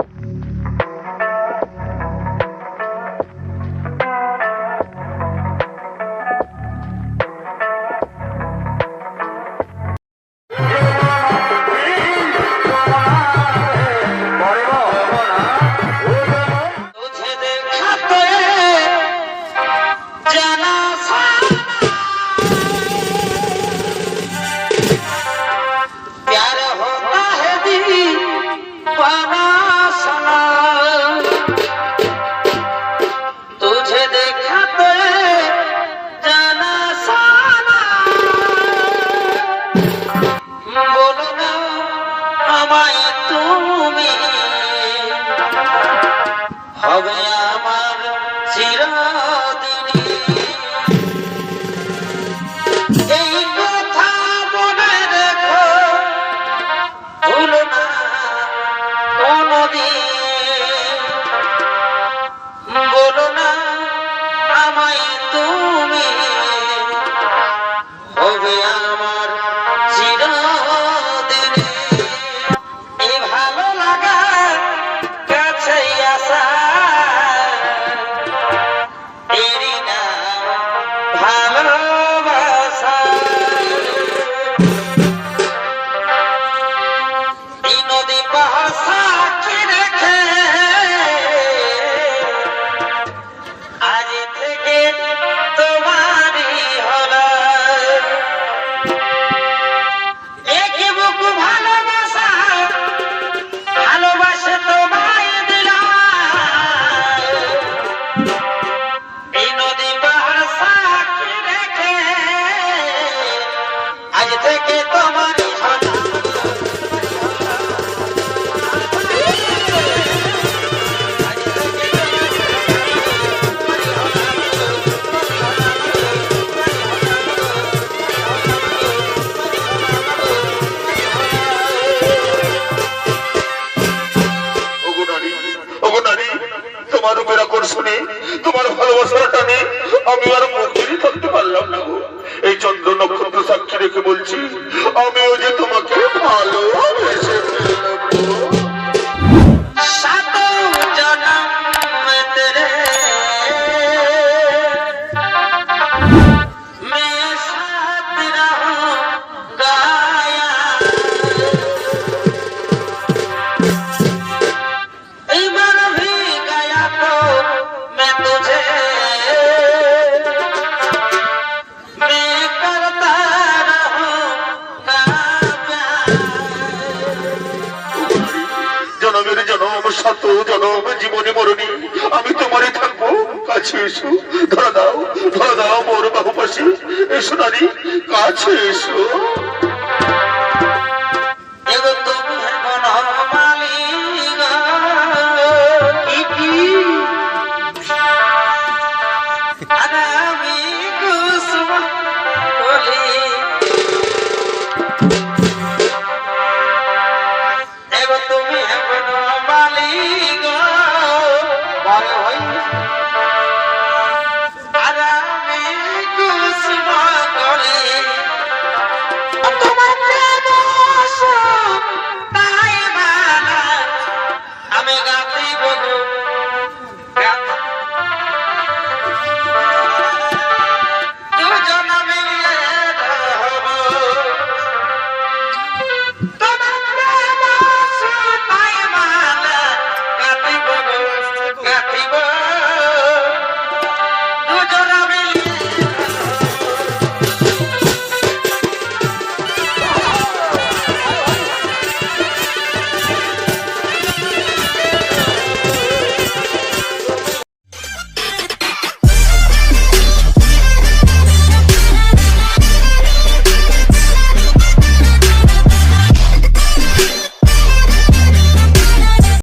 you বুঝে দেখাতে জানা সানা। বলো না, আমায় তুমি হবে আমার চিরদিনী এই কথা মনে রেখো, ভুলো না, কোনদিন। কাছে নদী তোমার উপর আকর্ষণে তোমার ভালোবাসার টানে আমি আর মুখেরই থাকতে পারলাম না গো। এই চন্দ্র নক্ষত্র সাক্ষী রেখে বলছি, আমিও যে তোমাকে ভালো জনমের জনম শত জনম, জীবনে মরণী আমি তোমারই থাকব। কাছে এসো, ধরা দাও ধরা দাও মোর বাহু পাশে এসো নারী, কাছে এসো। আচ্ছা, সহায় হয়